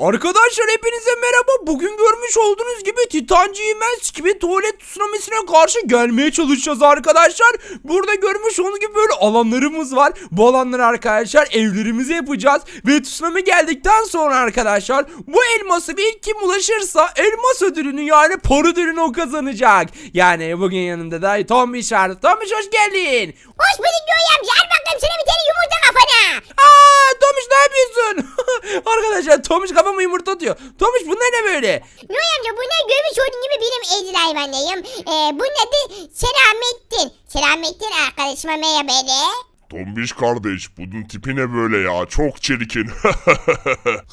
Arkadaşlar hepinize merhaba. Bugün görmüş olduğunuz gibi Titancı İmens gibi tuvalet tsunamisine karşı gelmeye çalışacağız arkadaşlar. Burada görmüş olduğunuz gibi böyle alanlarımız var. Bu alanları arkadaşlar evlerimize yapacağız. Ve tsunami geldikten sonra arkadaşlar bu elması bir kim ulaşırsa elmas ödülünü yani para ödülünü o kazanacak. Yani bugün yanımda da Tombiş var. Tombiş hoş geldin. Hoş bulduk Göğe amca. Al bakalım sana bir tane yumurta kafana. Aa Tomiş ne yapıyorsun? Arkadaşlar Tomiş kafama yumurta atıyor. Tomiş bunlar ne böyle? Göğe amca bunlar görmüş olduğun gibi benim evcil hayvanlarım. Ee, bunun adı Selamettin. Selamettin arkadaşıma merhaba de. Tombiş kardeş bunun tipi ne böyle ya çok çirkin.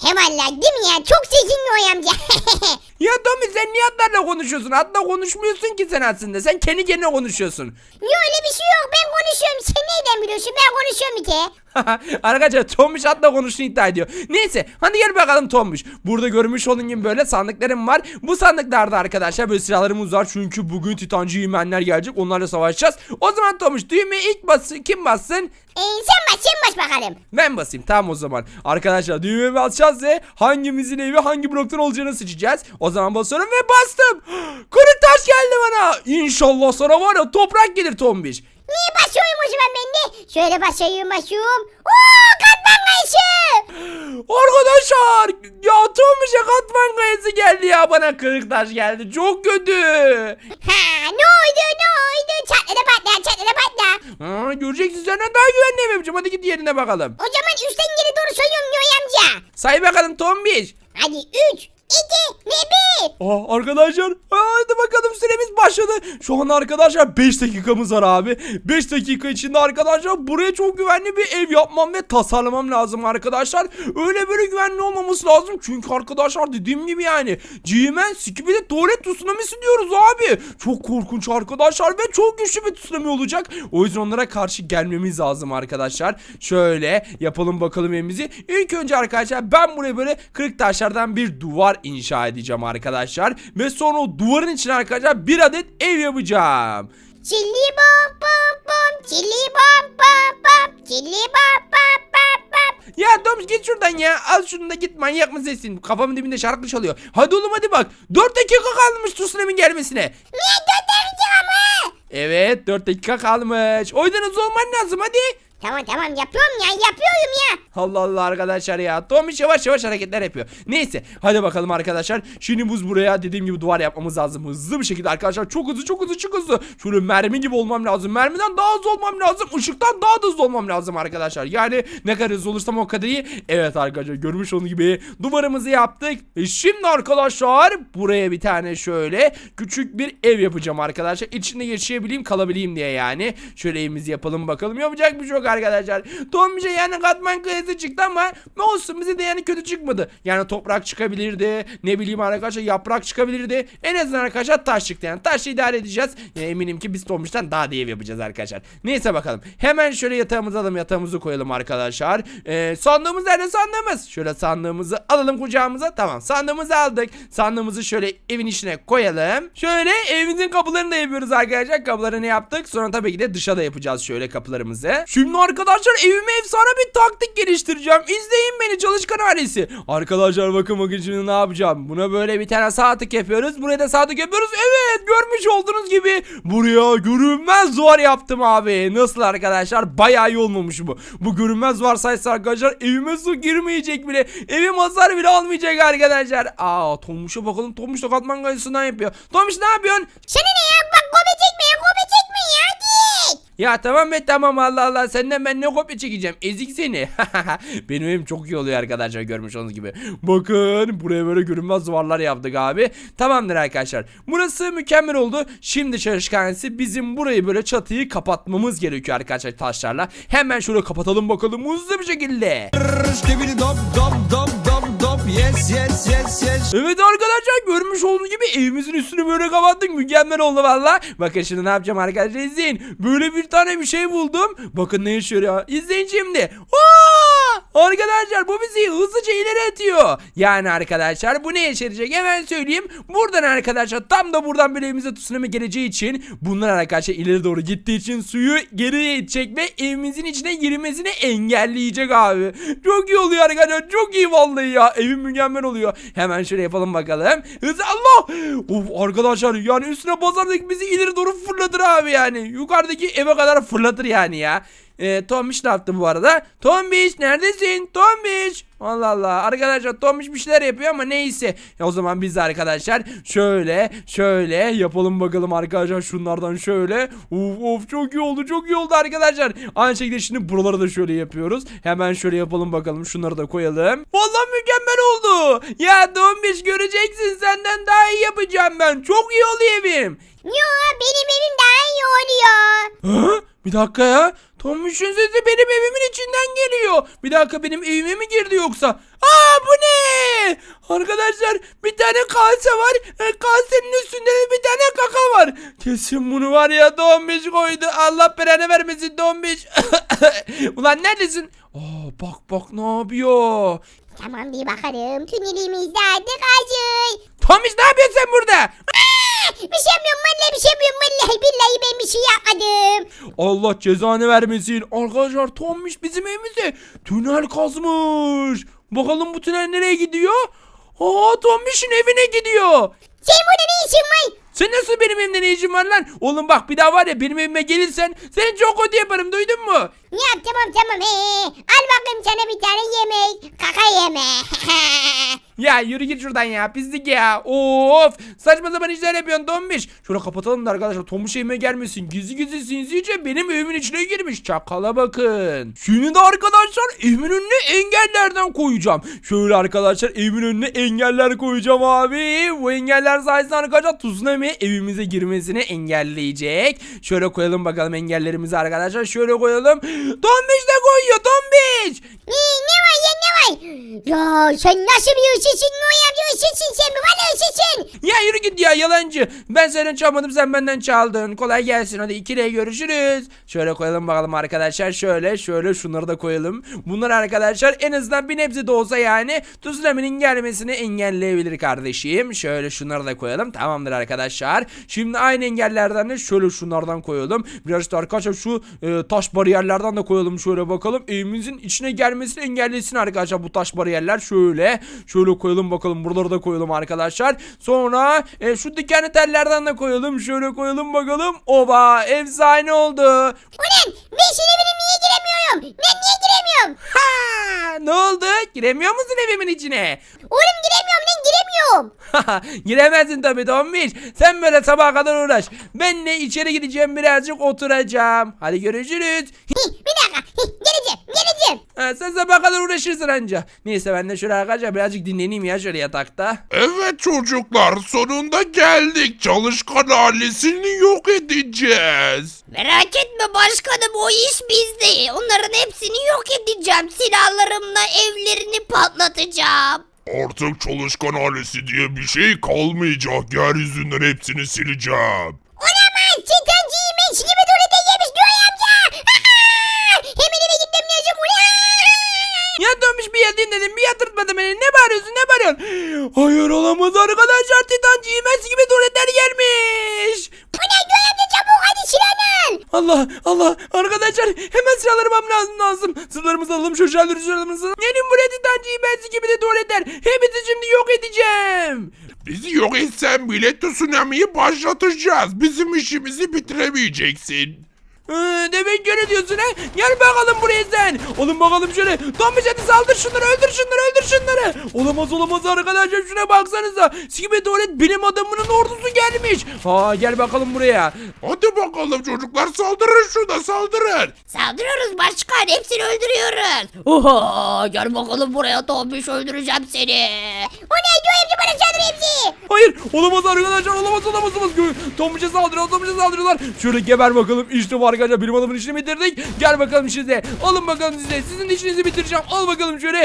Hem Allah değil mi ya? Çok çirkin Göğe amca. Ya Tomiş sen niye atlarla konuşuyorsun? Atla konuşmuyorsun ki sen aslında. Sen kendi kendine konuşuyorsun. Yok öyle bir şey yok. Ben konuşuyorum. Sen nereden biliyorsun? Ben konuşuyorum de. Arkadaşlar Tomuş atla konuştuğunu iddia ediyor. Neyse hadi gel bakalım Tomuş. Burada görmüş olduğun gibi böyle sandıklarım var. Bu sandıklarda arkadaşlar böyle silahlarımız var. Çünkü bugün Titancı yemenler gelecek. Onlarla savaşacağız. O zaman Tomuş düğmeye ilk bassın. Kim bassın? Ee, sen bas sen bas bakalım. Ben basayım tamam o zaman. Arkadaşlar düğmeye basacağız ve hangimizin evi hangi bloktan olacağını seçeceğiz. O zaman basıyorum ve bastım. Kırık taş geldi bana. İnşallah sana var ya toprak gelir Tombiş. Niye basıyorum o zaman ben de? Şöyle basıyorum basıyorum. Oo katman kayışı. Arkadaşlar ya Tomiş'e katman kayası geldi ya bana kırık taş geldi çok kötü. Ha ne oldu ne oldu? Çatladı patla çatladı patla. Ha, göreceksin senden daha güvenli ev yapacağım hadi git yerine bakalım. O zaman üstten geri doğru sayıyorum Göğe amca. Say bakalım Tombiş. Hadi 3, 2 ve 1. Aa, arkadaşlar hadi bakalım süremiz başladı. Şu an arkadaşlar 5 dakikamız var abi. 5 dakika içinde arkadaşlar buraya çok güvenli bir ev yapmam ve tasarlamam lazım arkadaşlar. Öyle böyle güvenli olmaması lazım. Çünkü arkadaşlar dediğim gibi yani G-Man Skibidi tuvalet tsunamisi diyoruz abi. Çok korkunç arkadaşlar ve çok güçlü bir tsunami olacak. O yüzden onlara karşı gelmemiz lazım arkadaşlar. Şöyle yapalım bakalım evimizi. İlk önce arkadaşlar ben buraya böyle kırık taşlardan bir duvar inşa edeceğim arkadaşlar. Ve sonra o duvarın içine arkadaşlar bir adet ev yapacağım. Çilli bom bom bom, çilli bom bom bom, çilli bom bom bom bom. Ya Doms git şuradan ya. Al şunu da git manyak mısın? Kafamın dibinde şarkı çalıyor. Hadi oğlum hadi bak. 4 dakika kalmış tsunami'nin gelmesine. Niye göndereceğim ama? Evet 4 dakika kalmış. O yüzden hızlı olman lazım hadi. Tamam tamam yapıyorum ya yapıyorum ya. Allah Allah arkadaşlar ya. Tomiş yavaş yavaş hareketler yapıyor. Neyse hadi bakalım arkadaşlar. Şimdi buz buraya dediğim gibi duvar yapmamız lazım. Hızlı bir şekilde arkadaşlar. Çok hızlı çok hızlı çok hızlı. Şöyle mermi gibi olmam lazım. Mermiden daha hızlı olmam lazım. Işıktan daha da hızlı olmam lazım arkadaşlar. Yani ne kadar hızlı olursam o kadar iyi. Evet arkadaşlar görmüş olduğunuz gibi duvarımızı yaptık. E şimdi arkadaşlar buraya bir tane şöyle küçük bir ev yapacağım arkadaşlar. İçinde yaşayabileyim kalabileyim diye yani. Şöyle evimizi yapalım bakalım. Yapacak bir şey yok arkadaşlar. Tombişe yani katman kayası çıktı ama ne olsun bize de yani kötü çıkmadı. Yani toprak çıkabilirdi. Ne bileyim arkadaşlar yaprak çıkabilirdi. En azından arkadaşlar taş çıktı yani. Taşla idare edeceğiz. Ya eminim ki biz Tombiş'ten daha da ev yapacağız arkadaşlar. Neyse bakalım. Hemen şöyle yatağımızı alalım. Yatağımızı koyalım arkadaşlar. Ee, sandığımız nerede sandığımız? Şöyle sandığımızı alalım kucağımıza. Tamam sandığımızı aldık. Sandığımızı şöyle evin içine koyalım. Şöyle evimizin kapılarını da yapıyoruz arkadaşlar. Kapılarını yaptık. Sonra tabii ki de dışa da yapacağız şöyle kapılarımızı. Şimdi arkadaşlar evime efsane bir taktik geliştireceğim. İzleyin beni çalışkan ailesi. Arkadaşlar bakın bakın şimdi ne yapacağım. Buna böyle bir tane sağ tık yapıyoruz. Buraya da sağ tık yapıyoruz. Evet görmüş olduğunuz gibi buraya görünmez duvar yaptım abi. Nasıl arkadaşlar? Bayağı iyi olmamış bu. Bu görünmez duvar sayısı arkadaşlar evime su girmeyecek bile. Evim hasar bile almayacak arkadaşlar. Aa Tomuş'a bakalım. Tomuş da katman kayısından yapıyor. Tomuş ne yapıyorsun? Sana ne ya bak gobe çekme ya gobe çekme ya. Ya tamam be tamam Allah Allah senden ben ne kopya çekeceğim ezik seni. Benim evim çok iyi oluyor arkadaşlar görmüş olduğunuz gibi. Bakın buraya böyle görünmez duvarlar yaptık abi. Tamamdır arkadaşlar. Burası mükemmel oldu. Şimdi çalışkanesi bizim burayı böyle çatıyı kapatmamız gerekiyor arkadaşlar taşlarla. Hemen şöyle kapatalım bakalım hızlı bir şekilde. Yes yes yes yes Evet arkadaşlar görmüş olduğunuz gibi evimizin üstünü böyle kapattık. Mükemmel oldu valla. Bakın şimdi ne yapacağım arkadaşlar izleyin. Böyle bir tane bir şey buldum. Bakın ne yaşıyor ya. İzleyin şimdi. Aa! Arkadaşlar bu bizi hızlıca ileri atıyor. Yani arkadaşlar bu ne yarayacak hemen söyleyeyim. Buradan arkadaşlar tam da buradan böyle evimize tsunami geleceği için bunlar arkadaşlar ileri doğru gittiği için suyu geriye itecek ve evimizin içine girmesini engelleyecek abi. Çok iyi oluyor arkadaşlar çok iyi vallahi ya. Evim mükemmel oluyor. Hemen şöyle yapalım bakalım. Hızlı Allah. Of arkadaşlar yani üstüne basardık bizi ileri doğru fırlatır abi yani. Yukarıdaki eve kadar fırlatır yani ya. E, Tombiş ne yaptı bu arada? Tombiş neredesin? Tombiş. Allah Allah. Arkadaşlar Tombiş bir şeyler yapıyor ama neyse. Ya o zaman biz de arkadaşlar şöyle şöyle yapalım bakalım arkadaşlar şunlardan şöyle. Of of çok iyi oldu çok iyi oldu arkadaşlar. Aynı şekilde şimdi buraları da şöyle yapıyoruz. Hemen şöyle yapalım bakalım şunları da koyalım. Vallahi mükemmel oldu. Ya Tombiş göreceksin senden daha iyi yapacağım ben. Çok iyi oluyor evim. Yo benim evim daha iyi oluyor. Ha? Bir dakika ya. Tombiş'in sesi benim evimin içinden geliyor. Bir dakika benim evime mi girdi yoksa? Aa bu ne? Arkadaşlar bir tane kase var. E, kasenin üstünde de bir tane kaka var. Kesin bunu var ya Tombiş koydu. Allah belanı vermesin Tombiş. Ulan neredesin? Aa bak bak ne yapıyor? Tamam bir bakalım. Tünelimizde artık hazır. Tombiş ne yapıyorsun sen burada? Yapmıyorum vallahi billahi ben bir şey yapmadım. Allah cezanı vermesin. Arkadaşlar Tombiş bizim evimize tünel kazmış. Bakalım bu tünel nereye gidiyor? Aa Tombiş'in evine gidiyor. Senin burada ne işin var? Sen nasıl benim evimde ne işin var lan? Oğlum bak bir daha var ya benim evime gelirsen seni çok kötü yaparım duydun mu? Ya tamam tamam he. Al bakayım sana bir tane yemek. Kaka yeme. Ya yürü git şuradan ya pislik ya. Of saçma sapan işler yapıyorsun Tombiş. Şöyle kapatalım da arkadaşlar Tombiş evime gelmesin. Gizli gizli sinsice benim evimin içine girmiş. Çakala bakın. Şimdi de arkadaşlar evimin önüne engellerden koyacağım. Şöyle arkadaşlar evimin önüne engeller koyacağım abi. Bu engeller sayesinde arkadaşlar tsunami evimize girmesini engelleyecek. Şöyle koyalım bakalım engellerimizi arkadaşlar. Şöyle koyalım. Tombiş de koyuyor Tombiş. ne, ne var ya sen nasıl bir ışısın? Ne yapıyorsun ışısın sen mi? Bana ışısın. Ya yürü git ya yalancı. Ben senden çalmadım sen benden çaldın. Kolay gelsin hadi ikiliye görüşürüz. Şöyle koyalım bakalım arkadaşlar. Şöyle şöyle şunları da koyalım. Bunlar arkadaşlar en azından bir nebze de olsa yani tsunami'nin gelmesini engelleyebilir kardeşim. Şöyle şunları da koyalım. Tamamdır arkadaşlar. Şimdi aynı engellerden de şöyle şunlardan koyalım. Biraz da arkadaşlar şu e, taş bariyerlerden de koyalım. Şöyle bakalım. Evimizin içine gelmesini engellesin arkadaşlar bu taş bariyerler. Şöyle şöyle koyalım bakalım. Buraları da koyalım arkadaşlar. Sonra e, şu dikenli tellerden de koyalım. Şöyle koyalım bakalım. Oba efsane oldu. Ulan ben evine niye giremiyorum? Ben niye giremiyorum? Ha, ne oldu? Giremiyor musun evimin içine? Oğlum giremiyorum giremiyorum. Giremezsin tabii Tombiş. Sen böyle sabaha kadar uğraş. Ben de içeri gideceğim birazcık oturacağım. Hadi görüşürüz. Bir dakika. Hih, geleceğim geleceğim. Ha, sen sabaha kadar uğraşırsın anca. Neyse ben de şöyle arkadaşlar birazcık dinleneyim ya şöyle yatakta. Evet çocuklar sonunda geldik. Çalışkan ailesini yok edeceğiz. Merak etme başkanım o iş bizde. Onların hepsini yok edeceğim. Silahlarımla evlerini patlatacağım. Artık çalışkan ailesi diye bir şey kalmayacak. Yeryüzünden hepsini sileceğim. Olamaz. Çetancı yemiş gibi tuvalete yemiş Göğe amca. Hemen eve gitmem lazım. Ya dönmüş bir yerdeyim dedim bir yatırtmadı beni. Ne bağırıyorsun ne bağırıyorsun? Hayır olamaz arkadaşlar Titan giymez gibi tuvaletler gelmiş. Ulan Göğe amca Allah Allah arkadaşlar hemen silahlarımı almam lazım lazım. Silahlarımızı alalım şu silahları silahlarımızı. Gelin buraya Titan giymez gibi de tuvaletler. Hepinizi şimdi yok edeceğim. Bizi yok etsen bile tsunami'yi başlatacağız. Bizim işimizi bitiremeyeceksin. Ee, demek öyle diyorsun ha? Gel bakalım buraya sen. Oğlum bakalım şöyle. Tombiş hadi saldır şunları öldür şunları öldür şunları. Olamaz olamaz arkadaşlar şuna baksanıza. Sikime tuvalet bilim adamının ordusu gelmiş. Ha gel bakalım buraya. Hadi bakalım çocuklar saldırın şuna saldırın. Saldırıyoruz başkan hepsini öldürüyoruz. Oha gel bakalım buraya Tombiş öldüreceğim seni. Ulan Göğe amca bana hepsi. Hayır olamaz arkadaşlar olamaz olamaz olamaz. Tombiş'e saldırıyor Tombiş'e saldırıyorlar. Şöyle geber bakalım işte bu arkadaşlar bilim adamın işini bitirdik. Gel bakalım size. Alın bakalım size. Sizin işinizi bitireceğim. Al bakalım şöyle.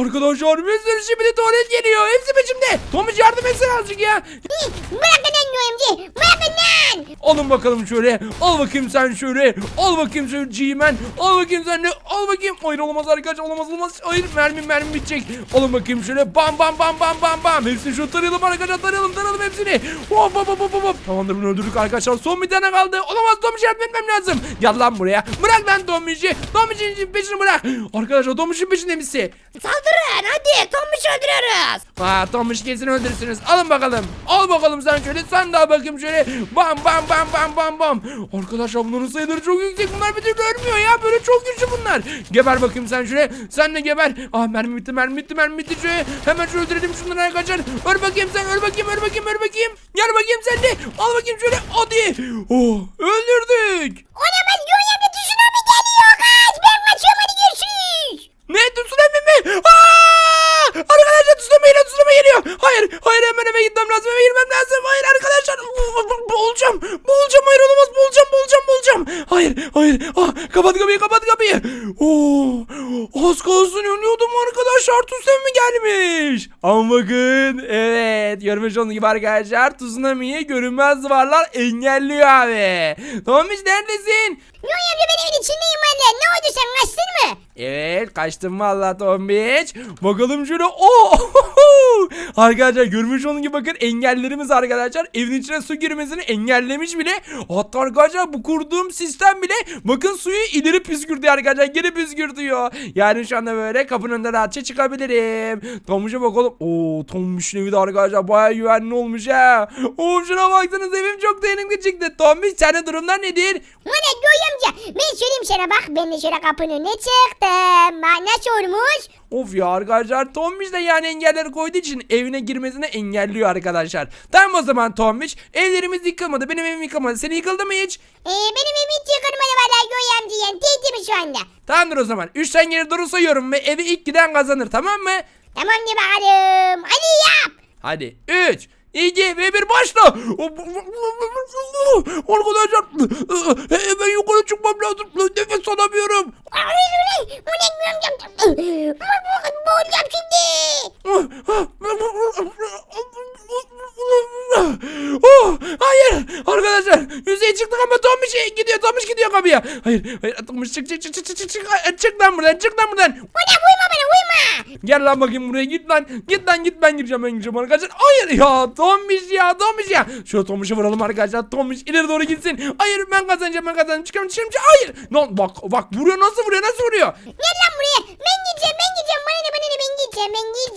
Arkadaşlar bir sürü şimdi tuvalet geliyor. Hepsi peşimde. Tombiş yardım etsene azıcık ya. Hih, Bırakın lan Yoyamcı. Bırakın lan. Alın bakalım şöyle. Al bakayım sen şöyle. Al bakayım şöyle G-Man. Al bakayım sen de. Al bakayım. Hayır olamaz arkadaşlar. Olamaz olamaz. Hayır mermi mermi bitecek. Alın bakayım şöyle. Bam bam bam bam bam bam. Hepsini şu tarayalım arkadaşlar. Tarayalım tarayalım hepsini. Hop hop hop hop hop. Tamamdır bunu öldürdük arkadaşlar. Son bir tane kaldı. Olamaz Tomiş yardım etmem lazım. Gel lan buraya. Bırak lan Tomiş'i. Tomiş'in peşini bırak. Arkadaşlar Tomiş'in peşinde misin? Saldırın hadi Tomuş öldürüyoruz. Ha Tomiş kesin öldürürsünüz. Alın bakalım. Al bakalım sen şöyle. Sen de al bakayım şöyle. Bam bam bam bam bam bam. Arkadaşlar bunların sayıları çok yüksek. Bunlar bir türlü ölmüyor ya. Böyle çok güçlü bunlar. Geber bakayım sen şöyle. Sen de geber. Ah mermi bitti mermi bitti mermi bitti şöyle. Hemen şöyle öldürelim şunları arkadaşlar. Öl bakayım sen öl bakayım öl bakayım öl bakayım. Gel bakayım sen de. Al bakayım şöyle. Hadi. Oh öldürdük. Olamaz Yoyamcı az kalsın ölüyordum arkadaşlar. Tüsem mi geldi? Gelmiş. Ama bakın evet görmüş olduğunuz gibi arkadaşlar tsunami'yi görünmez duvarlar engelliyor abi. Hiç neredesin? Yoyamcı ben evin içindeyim valla. Ne oldu sen kaçtın mı? Evet kaçtım valla Tombiç. Bakalım şöyle. Oh! arkadaşlar görmüş olduğunuz gibi bakın engellerimiz arkadaşlar evin içine su girmesini engellemiş bile. Hatta arkadaşlar bu kurduğum sistem bile bakın suyu ileri püskürtüyor arkadaşlar geri püskürtüyor. Yani şu anda böyle kapının önünde rahatça çıkabilirim. Tombiş'e bakalım. Oo Tombiş'in evi de arkadaşlar baya güvenli olmuş ha. Oo şuna baksanız evim çok dayanıklı çıktı. Tombiş senin durumlar nedir? Valla Yoyamcı ben söyleyeyim sana bak ben de şöyle kapının önüne çıktım. Bak nasıl olmuş? Of ya arkadaşlar Tombiş de yani engelleri koyduğu için evine girmesini engelliyor arkadaşlar. Tamam o zaman Tombiş evlerimiz yıkılmadı benim evim yıkılmadı. Senin yıkıldı mı hiç? Ee, benim evim hiç yıkılmadı valla Yoyamcı yani. Teyzemi şu anda. Tamamdır o zaman. 3'ten geri doğru sayıyorum ve evi ilk giden kazanır tamam mı? Tamam ne bakalım. Hadi yap. Hadi 3 2 ve 1 başla. Arkadaşlar hemen yukarı çıkmam lazım. Nefes alamıyorum. Bu ne Yoyamcı? Boğulacağım şimdi. Oh, hayır arkadaşlar çıktık ama Tomiş gidiyor. Tomiş gidiyor kapıya. Hayır hayır Tomiş çık çık çık çık çık çık. Çık lan buradan çık lan buradan. Bu ne uyma bana uyma. Gel lan bakayım buraya git lan. Git lan git ben gireceğim ben gireceğim arkadaşlar. Hayır ya Tomiş ya Tomiş ya. Şöyle Tomiş'i vuralım arkadaşlar. Tomiş ileri doğru gitsin. Hayır ben kazanacağım ben kazanacağım. Çıkam çıkam çıkam. Hayır. Lan bak bak vuruyor nasıl vuruyor nasıl vuruyor. Gel lan buraya. Ben gideceğim ben gideceğim. Bana ne bana ne ben gideceğim ben gideceğim.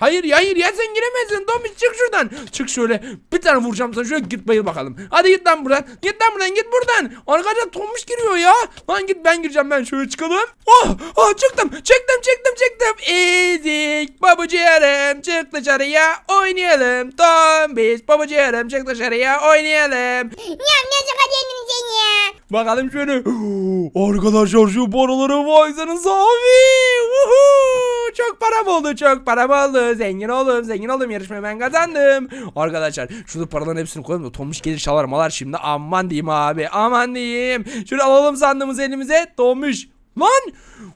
Hayır ya, hayır ya sen giremezsin Tomiş çık şuradan. Çık şöyle bir tane vuracağım sana şöyle git bayıl bakalım. Hadi git lan buradan git lan buradan git buradan. Arkadaşlar Tomiş giriyor ya. Lan git ben gireceğim ben şöyle çıkalım. Oh, oh çıktım çıktım çıktım çıktım. Ezik babacığım çık dışarıya oynayalım. Tomiş babacığım çık dışarıya oynayalım. Ya nasıl kazandın sen ya? Bakalım şöyle. Arkadaşlar şu paralara baksanız abi. Woohoo! Çok param oldu çok param oldu. Zengin oldum zengin oldum yarışmayı ben kazandım. Arkadaşlar şurada paraların hepsini koyalım da Tomuş gelir çalar malar şimdi. Aman diyeyim abi aman diyeyim. Şöyle alalım sandığımızı elimize. Tomuş. Lan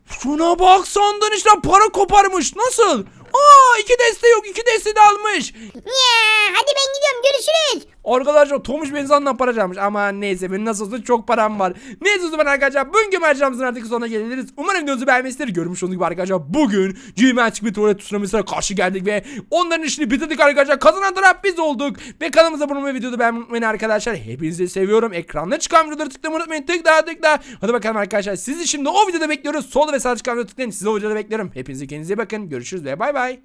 şuna bak sandığın işte para koparmış. Nasıl? Aa iki deste yok iki deste de almış. Ya hadi ben gidiyorum görüşürüz. Arkadaşlar Tomuş sandığından para çalmış ama neyse benim nasıl olsa çok param var. Neyse o zaman arkadaşlar bugünkü maceramızın artık sonuna geliriz. Umarım videonuzu beğenmişsinizdir. Görmüş olduğunuz gibi arkadaşlar bugün G-Magic bir tuvalet tsunamisine karşı geldik ve onların işini bitirdik arkadaşlar. Kazanan taraf biz olduk. Ve kanalımıza abone olmayı videoda beğenmeyi arkadaşlar. Hepinizi seviyorum. Ekranda çıkan videoları tıklamayı unutmayın. Tık daha tık daha. Hadi bakalım arkadaşlar. Sizi şimdi o videoda bekliyoruz. Sol ve sağ çıkan videoda tıklayın. Sizi o videoda bekliyorum. Hepinize kendinize bakın. Görüşürüz ve bay bay.